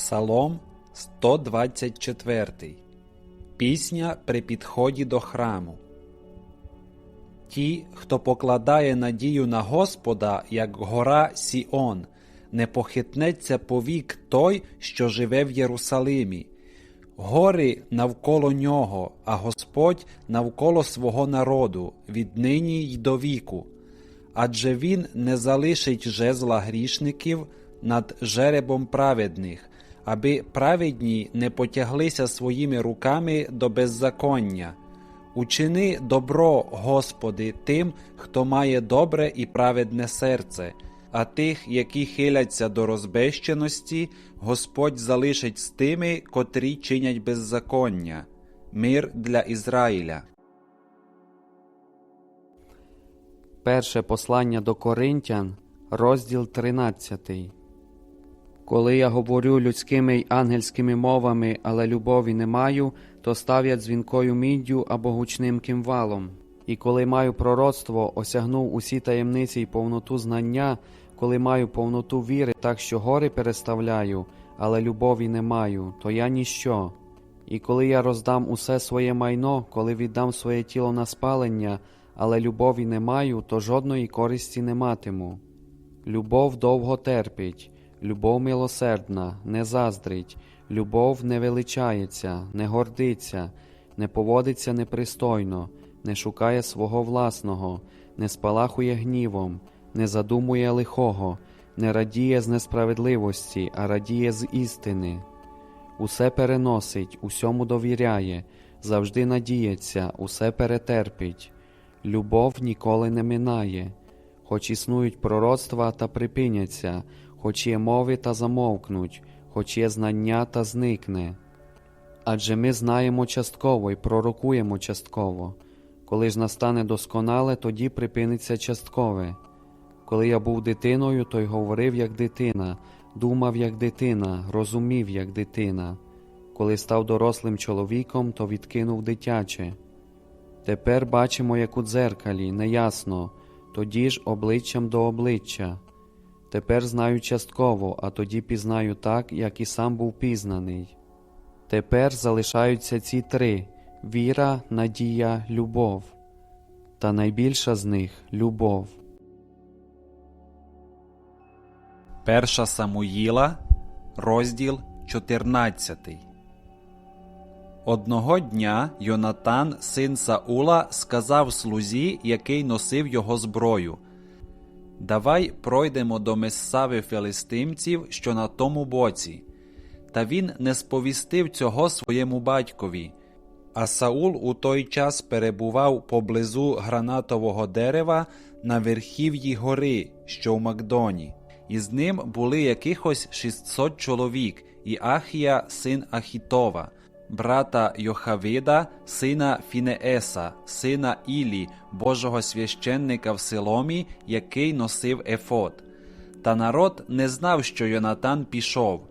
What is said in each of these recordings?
Псалом 124. Пісня при підході до храму. Ті, хто покладає надію на Господа, як гора Сіон, не похитнеться повік той, що живе в Єрусалимі. Гори навколо нього, а Господь навколо свого народу, віднині й до віку. Адже він не залишить жезла грішників над жеребом праведних, аби праведні не потяглися своїми руками до беззаконня. Учини добро, Господи, тим, хто має добре і праведне серце, а тих, які хиляться до розбещеності, Господь залишить з тими, котрі чинять беззаконня. Мир для Ізраїля. Перше послання до Коринтян, розділ 13. Коли я говорю людськими й ангельськими мовами, але любові не маю, то ставлять дзвінкою міддю або гучним кимвалом. І коли маю пророцтво, осягнув усі таємниці й повноту знання, коли маю повноту віри, так що гори переставляю, але любові не маю, то я ніщо. І коли я роздам усе своє майно, коли віддам своє тіло на спалення, але любові не маю, то жодної користі не матиму. Любов довго терпить, любов милосердна, не заздрить, любов не величається, не гордиться, не поводиться непристойно, не шукає свого власного, не спалахує гнівом, не задумує лихого, не радіє з несправедливості, а радіє з істини. Усе переносить, усьому довіряє, завжди надіється, усе перетерпить. Любов ніколи не минає, хоч існують пророцтва та припиняться, хоч є мови та замовкнуть, хоч є знання та зникне. Адже ми знаємо частково і пророкуємо частково. Коли ж настане досконале, тоді припиниться часткове. Коли я був дитиною, то й говорив як дитина, думав як дитина, розумів як дитина. Коли став дорослим чоловіком, то відкинув дитяче. Тепер бачимо, як у дзеркалі, неясно, тоді ж обличчям до обличчя. Тепер знаю частково, а тоді пізнаю так, як і сам був пізнаний. Тепер залишаються ці три віра, надія, любов. Та найбільша з них любов. Перша Самуїла, розділ 14. Одного дня Йонатан, син Саула, сказав слузі, який носив його зброю Давай пройдемо до Мессави филистимців, що на тому боці. Та він не сповістив цього своєму батькові. А Саул у той час перебував поблизу гранатового дерева на верхів'ї гори, що в Макдоні, і з ним були якихось 600 чоловік, і Ахія, син Ахітова, брата Йохавида, сина Фінееса, сина Ілі, Божого священника в Силомі, який носив ефод. Та народ не знав, що Йонатан пішов.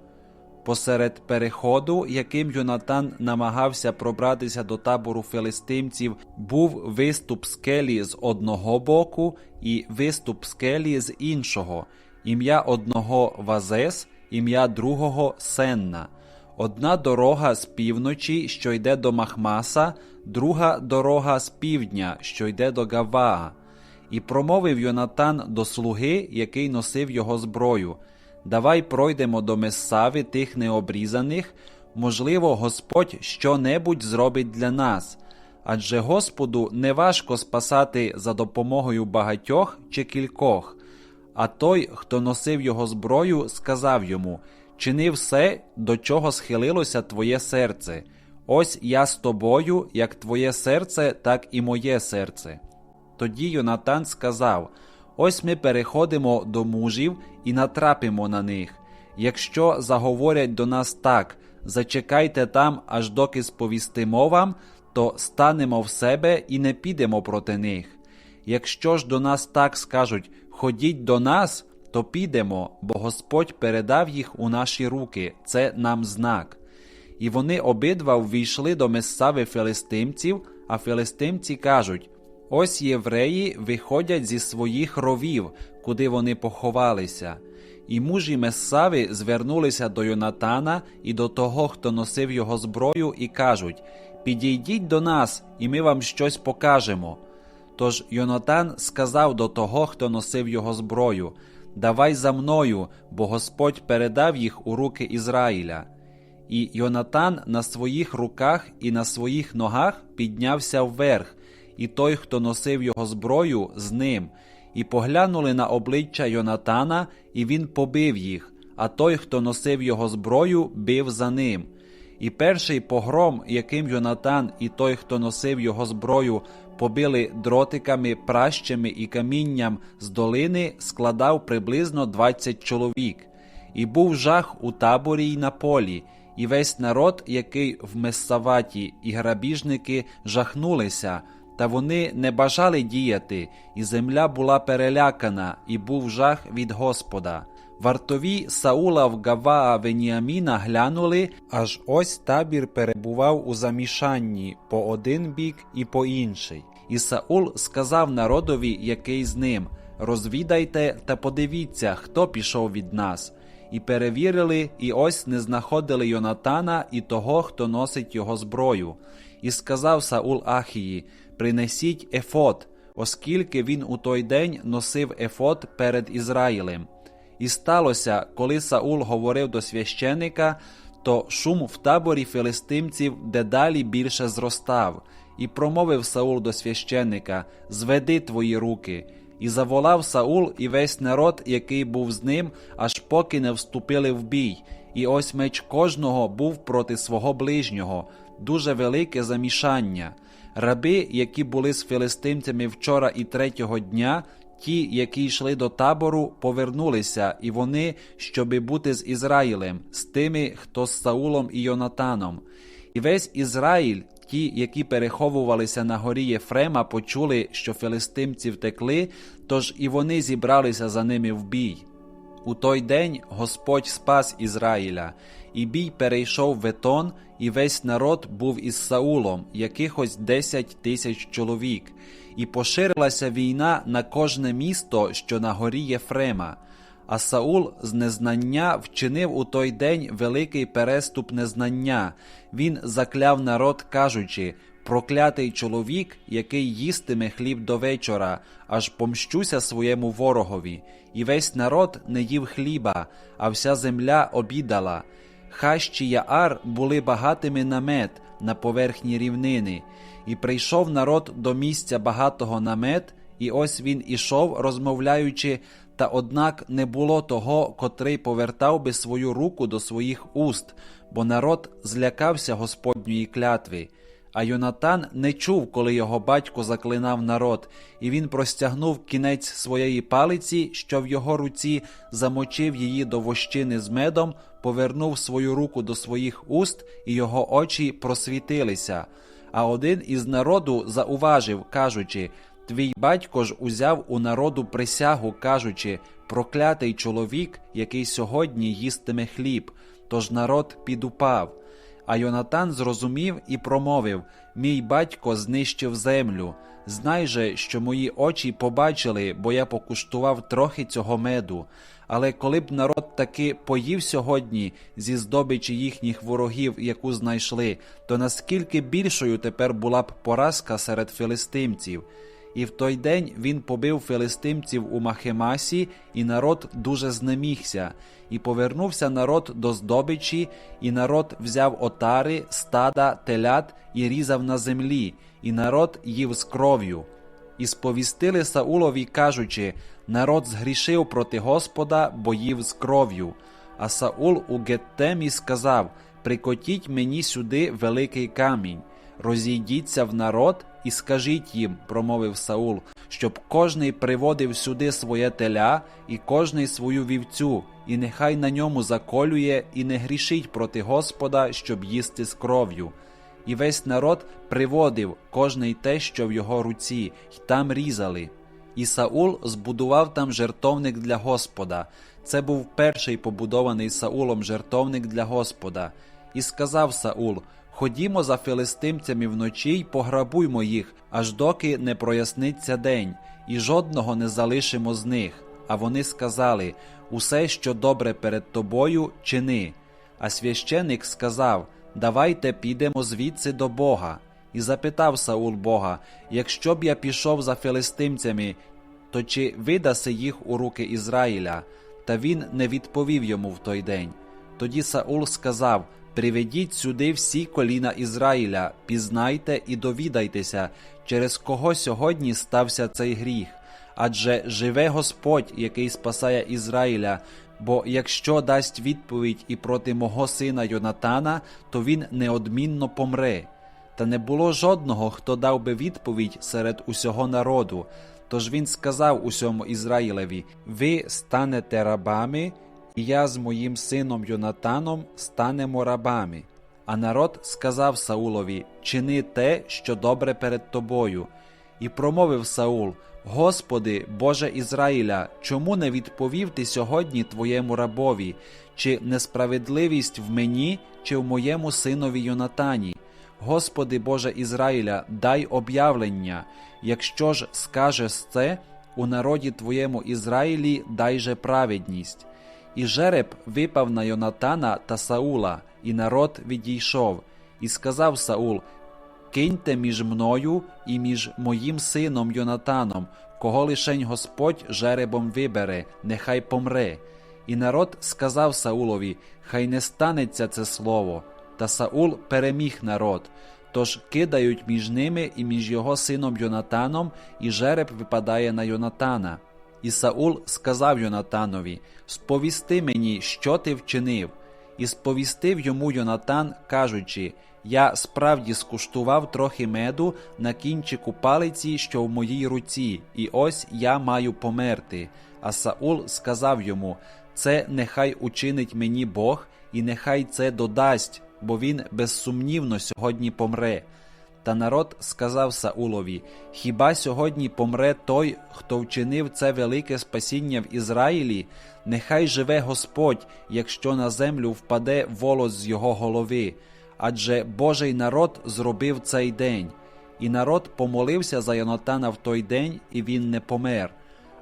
Посеред переходу, яким Йонатан намагався пробратися до табору филистимців, був виступ скелі з одного боку і виступ скелі з іншого, ім'я одного Вазес, ім'я другого Сенна. Одна дорога з півночі, що йде до Махмаса, друга дорога з півдня, що йде до Гаваа. І промовив Йонатан до слуги, який носив його зброю. Давай пройдемо до Месави тих необрізаних, можливо, Господь що-небудь зробить для нас. Адже Господу не важко спасати за допомогою багатьох чи кількох. А той, хто носив його зброю, сказав йому Чини все, до чого схилилося твоє серце. Ось я з тобою, як твоє серце, так і моє серце. Тоді Йонатан сказав Ось ми переходимо до мужів і натрапимо на них. Якщо заговорять до нас так, зачекайте там, аж доки сповістимо вам, то станемо в себе і не підемо проти них. Якщо ж до нас так скажуть ходіть до нас, то підемо, бо Господь передав їх у наші руки, це нам знак. І вони обидва ввійшли до месави филистимців, а филистимці кажуть Ось євреї виходять зі своїх ровів, куди вони поховалися. І мужі Мессави звернулися до Йонатана і до того, хто носив його зброю, і кажуть: Підійдіть до нас, і ми вам щось покажемо. Тож Йонатан сказав до того, хто носив його зброю: Давай за мною, бо Господь передав їх у руки Ізраїля. І Йонатан на своїх руках і на своїх ногах піднявся вверх, і той, хто носив його зброю, з ним, і поглянули на обличчя Йонатана, і він побив їх, а той, хто носив його зброю, бив за ним. І перший погром, яким Йонатан і той, хто носив його зброю, побили дротиками, пращами і камінням з долини, складав приблизно 20 чоловік. І був жах у таборі й на полі, і весь народ, який в Мессаваті, і грабіжники жахнулися, та вони не бажали діяти, і земля була перелякана, і був жах від Господа. Вартові Саула в Гаваа Веніаміна глянули, аж ось табір перебував у замішанні по один бік і по інший. І Саул сказав народові, який з ним: Розвідайте та подивіться, хто пішов від нас. І перевірили, і ось не знаходили Йонатана і того, хто носить його зброю. І сказав Саул Ахії: Принесіть ефот, оскільки він у той день носив ефот перед Ізраїлем. І сталося, коли Саул говорив до священика, то шум в таборі филистимців дедалі більше зростав, і промовив Саул до священика: Зведи твої руки. І заволав Саул і весь народ, який був з ним, аж поки не вступили в бій. І ось меч кожного був проти свого ближнього, дуже велике замішання. Раби, які були з филистимцями вчора і третього дня, ті, які йшли до табору, повернулися, і вони, щоби бути з Ізраїлем, з тими, хто з Саулом і Йонатаном. І весь Ізраїль, ті, які переховувалися на горі Єфрема, почули, що филистимці втекли, тож і вони зібралися за ними в бій. У той день Господь спас Ізраїля, і бій перейшов в Етон, і весь народ був із Саулом, якихось десять тисяч чоловік, і поширилася війна на кожне місто, що на горі Єфрема. А Саул з незнання вчинив у той день великий переступ незнання. Він закляв народ, кажучи: Проклятий чоловік, який їстиме хліб до вечора, аж помщуся своєму ворогові, і весь народ не їв хліба, а вся земля обідала. Хащі Яар були багатими на мед на поверхні рівнини, і прийшов народ до місця багатого на мед, і ось він ішов, розмовляючи, та однак не було того, котрий повертав би свою руку до своїх уст, бо народ злякався Господньої клятви. А Йонатан не чув, коли його батько заклинав народ, і він простягнув кінець своєї палиці, що в його руці, замочив її до вощини з медом, повернув свою руку до своїх уст, і його очі просвітилися. А один із народу зауважив, кажучи: Твій батько ж узяв у народу присягу, кажучи, проклятий чоловік, який сьогодні їстиме хліб, тож народ підупав. А Йонатан зрозумів і промовив: Мій батько знищив землю. Знай же, що мої очі побачили, бо я покуштував трохи цього меду. Але коли б народ таки поїв сьогодні зі здобичі їхніх ворогів, яку знайшли, то наскільки більшою тепер була б поразка серед филистимців. І в той день він побив филистимців у Махемасі, і народ дуже знемігся. І повернувся народ до здобичі, і народ взяв отари, стада, телят і різав на землі, і народ їв з кров'ю. І сповістили Саулові, кажучи: народ згрішив проти Господа, бо їв з кров'ю. А Саул у Геттемі сказав: Прикотіть мені сюди великий камінь, розійдіться в народ і скажіть їм, промовив Саул, щоб кожний приводив сюди своє теля і кожний свою вівцю, і нехай на ньому заколює і не грішить проти Господа, щоб їсти з кров'ю. І весь народ приводив кожний те, що в його руці, й там різали. І Саул збудував там жертовник для Господа. Це був перший побудований Саулом жертовник для Господа. І сказав Саул: Ходімо за филистимцями вночі й пограбуймо їх, аж доки не проясниться день, і жодного не залишимо з них. а вони сказали: Усе, що добре перед тобою, чини. А священик сказав: Давайте підемо звідси до Бога. І запитав Саул Бога: Якщо б я пішов за филистимцями, то чи видаси їх у руки Ізраїля? Та він не відповів йому в той день. Тоді Саул сказав: Приведіть сюди всі коліна Ізраїля, пізнайте і довідайтеся, через кого сьогодні стався цей гріх. Адже живе Господь, який спасає Ізраїля. Бо якщо дасть відповідь і проти мого сина Йонатана, то він неодмінно помре. Та не було жодного, хто дав би відповідь серед усього народу. Тож він сказав усьому Ізраїлеві: Ви станете рабами, і я з моїм сином Йонатаном станемо рабами. А народ сказав Саулові: Чини те, що добре перед тобою. І промовив Саул: Господи, Боже Ізраїля, чому не відповів ти сьогодні твоєму рабові, чи несправедливість в мені, чи в моєму синові Йонатані? Господи Боже Ізраїля, дай об'явлення. Якщо ж скажеш це, у народі твоєму Ізраїлі дай же праведність. І жереб випав на Йонатана та Саула, і народ відійшов, і сказав Саул: Киньте між мною і між моїм сином Йонатаном, кого лишень Господь жеребом вибере, нехай помре. І народ сказав Саулові: Хай не станеться це слово. Та Саул переміг народ. Тож кидають між ними і між його сином Йонатаном, і жереб випадає на Йонатана. І Саул сказав Йонатанові: Сповісти мені, що ти вчинив. І сповістив йому Йонатан, кажучи: Я справді скуштував трохи меду на кінчику палиці, що в моїй руці, і ось я маю померти. А Саул сказав йому: Це нехай учинить мені Бог, і нехай це додасть, бо він безсумнівно сьогодні помре. Та народ сказав Саулові: Хіба сьогодні помре той, хто вчинив це велике спасіння в Ізраїлі? Нехай живе Господь, якщо на землю впаде волос з його голови. Адже Божий народ зробив цей день. І народ помолився за Йонатана в той день, і він не помер.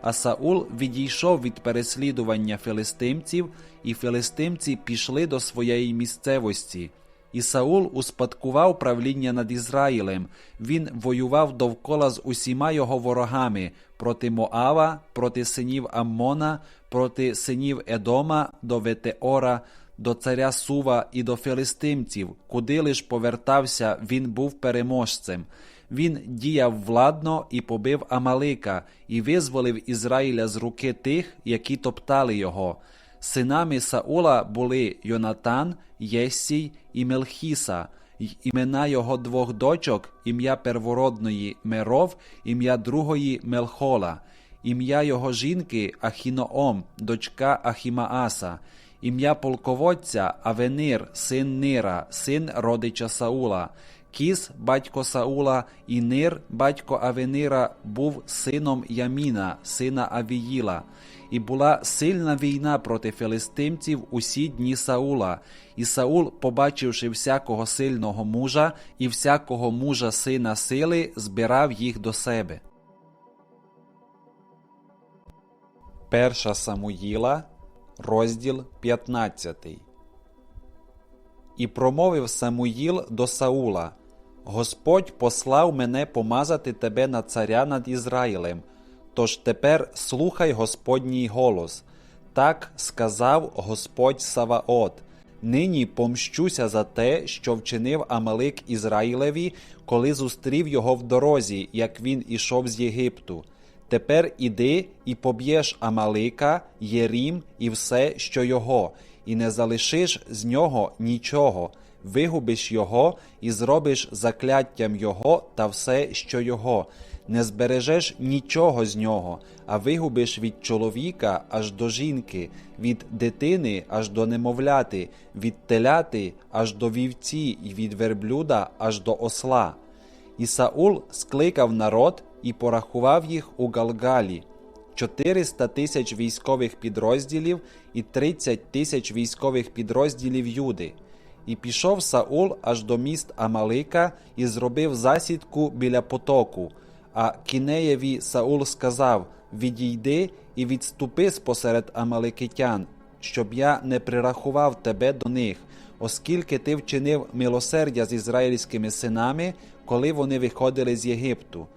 А Саул відійшов від переслідування филистимців, і филистимці пішли до своєї місцевості. І Саул успадкував правління над Ізраїлем. Він воював довкола з усіма його ворогами проти Моава, проти синів Аммона, проти синів Едома, до Ветеора, до царя Сува і до филистимців, куди лиш повертався, він був переможцем. Він діяв владно і побив Амалика, і визволив Ізраїля з руки тих, які топтали його. Синами Саула були Йонатан, Єссій і Мелхіса, й імена його двох дочок, ім'я первородної Меров, ім'я другої Мелхола, ім'я його жінки Ахіноом, дочка Ахімааса, ім'я полководця Авенир, син Нира, син родича Саула. Кіс, батько Саула, і Нир, батько Авенира, був сином Яміна, сина Авіїла. І була сильна війна проти филистимців усі дні Саула. І Саул, побачивши всякого сильного мужа і всякого мужа сина сили, збирав їх до себе. Перша Самуїла, розділ 15 І промовив Самуїл до Саула: Господь послав мене помазати тебе на царя над Ізраїлем. Тож тепер слухай Господній голос. Так сказав Господь Саваот. Нині помщуся за те, що вчинив Амалик Ізраїлеві, коли зустрів його в дорозі, як він ішов з Єгипту. Тепер іди і поб'єш Амалика, Єрім і все, що його, і не залишиш з нього нічого, вигубиш його і зробиш закляттям його та все, що його. Не збережеш нічого з нього, а вигубиш від чоловіка аж до жінки, від дитини аж до немовляти, від теляти аж до вівці, і від верблюда аж до осла. І Саул скликав народ і порахував їх у Галгалі 400 тисяч військових підрозділів і 30 тисяч військових підрозділів Юди. І пішов Саул аж до міст Амалика і зробив засідку біля потоку. А Кінеєві Саул сказав: відійди і відступи спосеред амаликитян, щоб я не прирахував тебе до них, оскільки ти вчинив милосердя з ізраїльськими синами, коли вони виходили з Єгипту.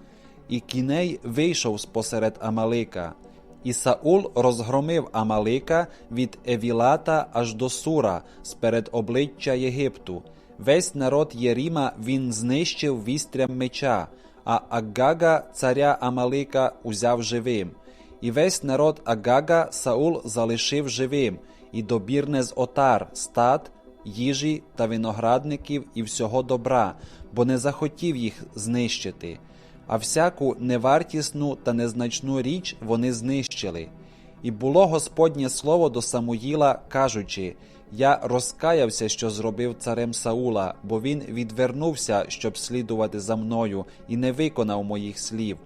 І кіней вийшов спосеред Амалика. І Саул розгромив Амалика від Евілата аж до Сура сперед обличчя Єгипту. Весь народ Єріма він знищив вістрям меча, а Агага, царя Амалика, узяв живим. І весь народ Агага Саул залишив живим, і добірне з отар, стад, їжі та виноградників і всього добра, бо не захотів їх знищити. А всяку невартісну та незначну річ вони знищили. І було Господнє слово до Самуїла, кажучи: Я розкаявся, що зробив царем Саула, бо він відвернувся, щоб слідувати за мною, і не виконав моїх слів.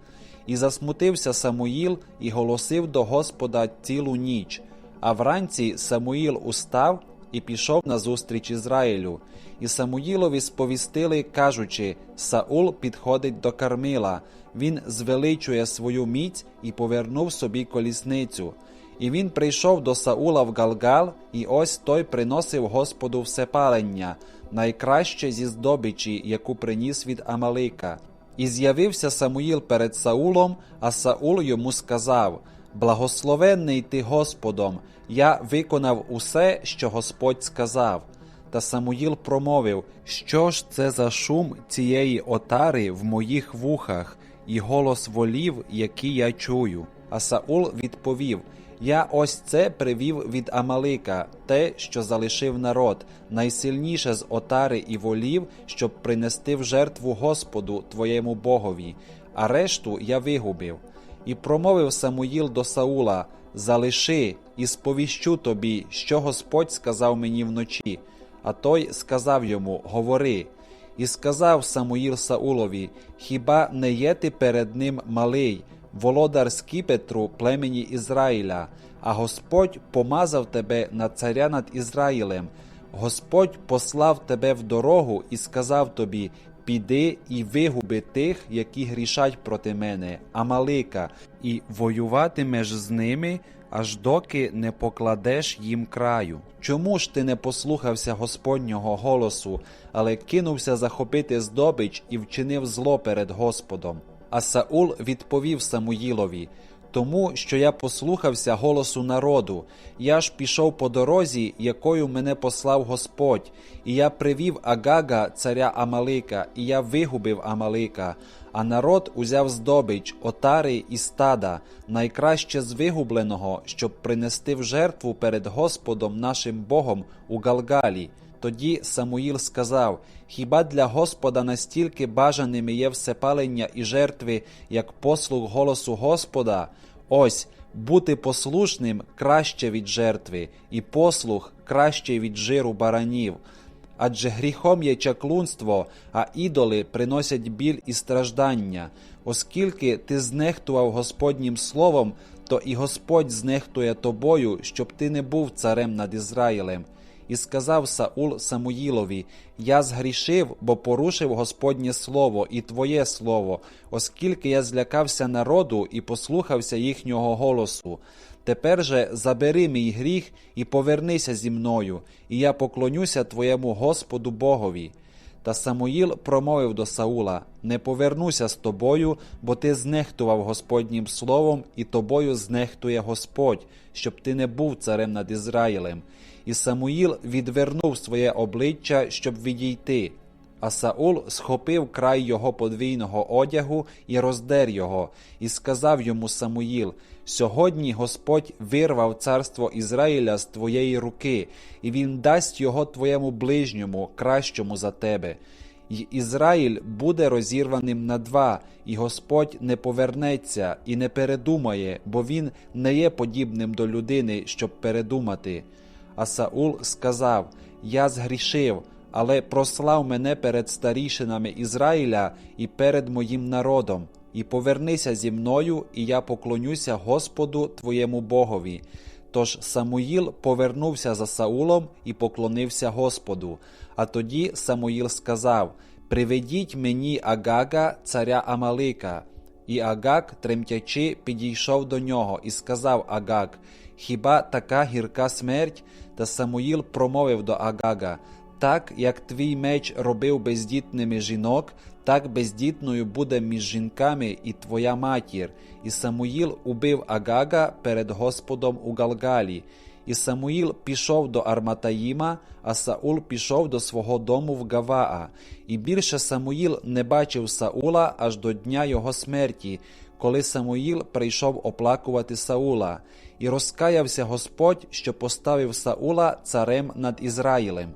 І засмутився Самуїл і голосив до Господа цілу ніч. А вранці Самуїл устав і пішов на зустріч Ізраїлю. І Самуїлові сповістили, кажучи: Саул підходить до Кармила, він звеличує свою міць і повернув собі колісницю. І він прийшов до Саула в Галгал, і ось той приносив Господу всепалення, найкраще зі здобичі, яку приніс від Амалика. І з'явився Самуїл перед Саулом, а Саул йому сказав: Благословенний ти Господом, я виконав усе, що Господь сказав. Та Самуїл промовив, що ж це за шум цієї отари в моїх вухах, і голос волів, які я чую. А Саул відповів: Я ось це привів від Амалика, те, що залишив народ, найсильніше з отари і волів, щоб принести в жертву Господу твоєму Богові, а решту я вигубив. І промовив Самуїл до Саула: Залиши і сповіщу тобі, що Господь сказав мені вночі. А той сказав йому: Говори. І сказав Самуїл Саулові: Хіба не є ти перед ним малий, володар скіпетру племені Ізраїля, а Господь помазав тебе на царя над Ізраїлем. Господь послав тебе в дорогу і сказав тобі: Піди і вигуби тих, які грішать проти мене, Амалика, і воюватимеш з ними, аж доки не покладеш їм краю. Чому ж ти не послухався Господнього голосу, але кинувся захопити здобич і вчинив зло перед Господом? А Саул відповів Самуїлові: тому що я послухався голосу народу, я ж пішов по дорозі, якою мене послав Господь, і я привів Агага, царя Амалика, і я вигубив Амалика. А народ узяв здобич, отари і стада, найкраще з вигубленого, щоб принести в жертву перед Господом нашим Богом у Галгалі. Тоді Самуїл сказав: Хіба для Господа настільки бажаними є всепалення і жертви, як послуг голосу Господа? Ось бути послушним краще від жертви, і послуг краще від жиру баранів. Адже гріхом є чаклунство, а ідоли приносять біль і страждання. Оскільки ти знехтував Господнім словом, то і Господь знехтує тобою, щоб ти не був царем над Ізраїлем. І сказав Саул Самуїлові: Я згрішив, бо порушив Господнє слово і Твоє слово, оскільки я злякався народу і послухався їхнього голосу. Тепер же забери мій гріх і повернися зі мною, і я поклонюся твоєму Господу Богові. Та Самуїл промовив до Саула: Не повернуся з тобою, бо ти знехтував Господнім словом, і тобою знехтує Господь, щоб ти не був царем над Ізраїлем. І Самуїл відвернув своє обличчя, щоб відійти. А Саул схопив край його подвійного одягу і роздер його, і сказав йому Самуїл: Сьогодні Господь вирвав царство Ізраїля з твоєї руки, і він дасть його твоєму ближньому, кращому за тебе. І Ізраїль буде розірваним на два, і Господь не повернеться і не передумає, бо він не є подібним до людини, щоб передумати. А Саул сказав: Я згрішив але прослав мене перед старішинами Ізраїля і перед моїм народом, і повернися зі мною, і я поклонюся Господу твоєму Богові. Тож Самуїл повернувся за Саулом і поклонився Господу. А тоді Самуїл сказав: Приведіть мені Агага, царя Амалика. І Агаг, тремтячи, підійшов до нього і сказав Агаг: Хіба така гірка смерть? Та Самуїл промовив до Агага: Так як твій меч робив бездітними жінок, так бездітною буде між жінками і твоя матір. І Самуїл убив Агага перед Господом у Галгалі. І Самуїл пішов до Арматаїма, а Саул пішов до свого дому в Гаваа. І більше Самуїл не бачив Саула аж до дня його смерті, коли Самуїл прийшов оплакувати Саула. І розкаявся Господь, що поставив Саула царем над Ізраїлем.